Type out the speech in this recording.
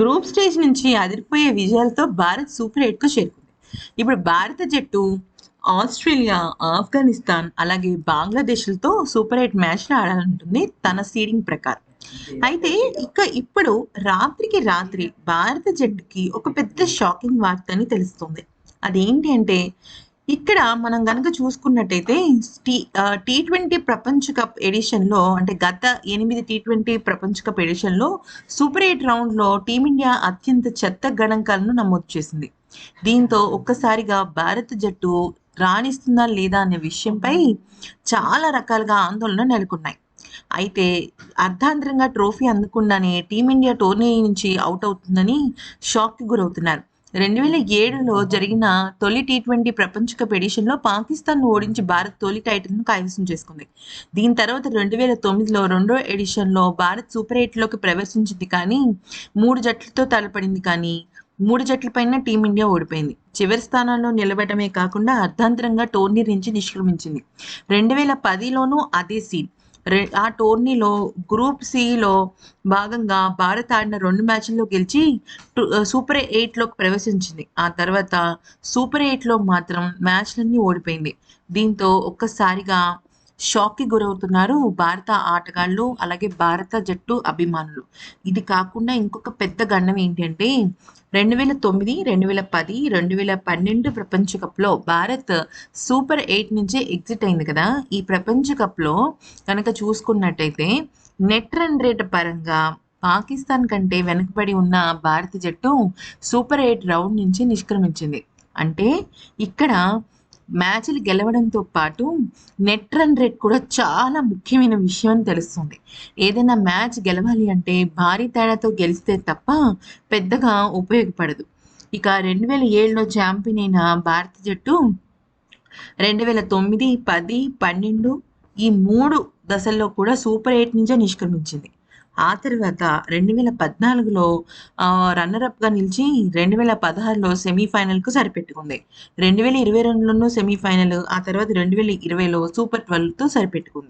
Group stage నుంచి అదిరిపోయే విజయాలతో భారత్ సూపర్ ఎయిట్కు చేరుకుంది. ఇప్పుడు భారత జట్టు ఆస్ట్రేలియా ఆఫ్ఘనిస్తాన్ అలాగే బంగ్లాదేశ్లతో సూపర్ ఎయిట్ మ్యాచ్లు ఆడాలంటుంది తన సీడింగ్ ప్రకారం. అయితే ఇక ఇప్పుడు రాత్రికి రాత్రి భారత జట్టుకి ఒక పెద్ద షాకింగ్ వార్త అని తెలుస్తుంది. అదేంటి అంటే ఇక్కడ మనం గనక చూసుకున్నట్టయితే టీ టీ ట్వంటీ ప్రపంచ కప్ ఎడిషన్లో అంటే గత ఎనిమిది టీ ట్వంటీ ప్రపంచ కప్ ఎడిషన్లో సూపర్ ఎయిట్ రౌండ్లో టీమిండియా అత్యంత చెత్త గణాంకాలను నమోదు చేసింది. దీంతో ఒక్కసారిగా భారత జట్టు రాణిస్తుందా లేదా అనే విషయంపై చాలా రకాలుగా ఆందోళన నెలకొన్నాయి. అయితే అర్ధాంతరంగా ట్రోఫీ అందకుండానే టీమిండియా టోర్నీ నుంచి అవుట్ అవుతుందని షాక్కి గురవుతున్నారు. రెండు వేల ఏడులో జరిగిన తొలి టీ ట్వంటీ ప్రపంచ కప్ ఎడిషన్లో పాకిస్తాన్ ఓడించి భారత్ తొలి టైటిల్ను కైవసం చేసుకుంది. దీని తర్వాత రెండు వేల తొమ్మిదిలో రెండో ఎడిషన్లో భారత్ సూపర్ ఎయిట్లోకి ప్రవేశించింది కానీ మూడు జట్లతో తలపడింది కానీ మూడు జట్లపైన టీమిండియా ఓడిపోయింది. చివరి స్థానంలో నిలబడమే కాకుండా అర్ధాంతరంగా టోర్నీ నుంచి నిష్క్రమించింది. రెండు వేల పదిలోనూ అదే సీన్. ఆ టోర్నీలో గ్రూప్ సిలో భాగంగా భారత్ ఆడిన రెండు మ్యాచ్ల్లో గెలిచి సూపర్ ఎయిట్లోకి ప్రవేశించింది. ఆ తర్వాత సూపర్ ఎయిట్లో మాత్రం మ్యాచ్లన్నీ ఓడిపోయింది. దీంతో ఒక్కసారిగా షాక్కి గురవుతున్నారు భారత ఆటగాళ్ళు అలాగే భారత జట్టు అభిమానులు. ఇది కాకుండా ఇంకొక పెద్ద గండం ఏంటంటే రెండు వేల తొమ్మిది రెండు వేల పది రెండు వేల పన్నెండు ప్రపంచ కప్లో భారత్ సూపర్ ఎయిట్ నుంచే ఎగ్జిట్ అయింది కదా. ఈ ప్రపంచ కప్లో కనుక చూసుకున్నట్టయితే నెట్ రన్ రేట్ పరంగా పాకిస్తాన్ కంటే వెనుకబడి ఉన్న భారత జట్టు సూపర్ ఎయిట్ రౌండ్ నుంచి నిష్క్రమించింది. అంటే ఇక్కడ మ్యాచ్లు గెలవడంతో పాటు నెట్ రన్ రేట్ కూడా చాలా ముఖ్యమైన విషయం అని తెలుస్తుంది. ఏదైనా మ్యాచ్ గెలవాలి అంటే భారీ తేడాతో గెలిస్తే తప్ప పెద్దగా ఉపయోగపడదు. ఇక రెండు వేల ఏడులో ఛాంపియన్ అయిన భారత జట్టు రెండు వేల తొమ్మిది పది పన్నెండు ఈ మూడు దశల్లో కూడా సూపర్ ఎయిట్ నుంచే నిష్క్రమించింది. ఆ తర్వాత రెండు వేల పద్నాలుగులో రన్నరప్గా నిలిచి రెండు వేల పదహారులో సెమీఫైనల్కు సరిపెట్టుకుంది. రెండు వేల ఇరవై రెండులోనూ సెమీఫైనల్ ఆ తర్వాత రెండు వేల ఇరవైలో సూపర్ ట్వెల్వ్తో సరిపెట్టుకుంది.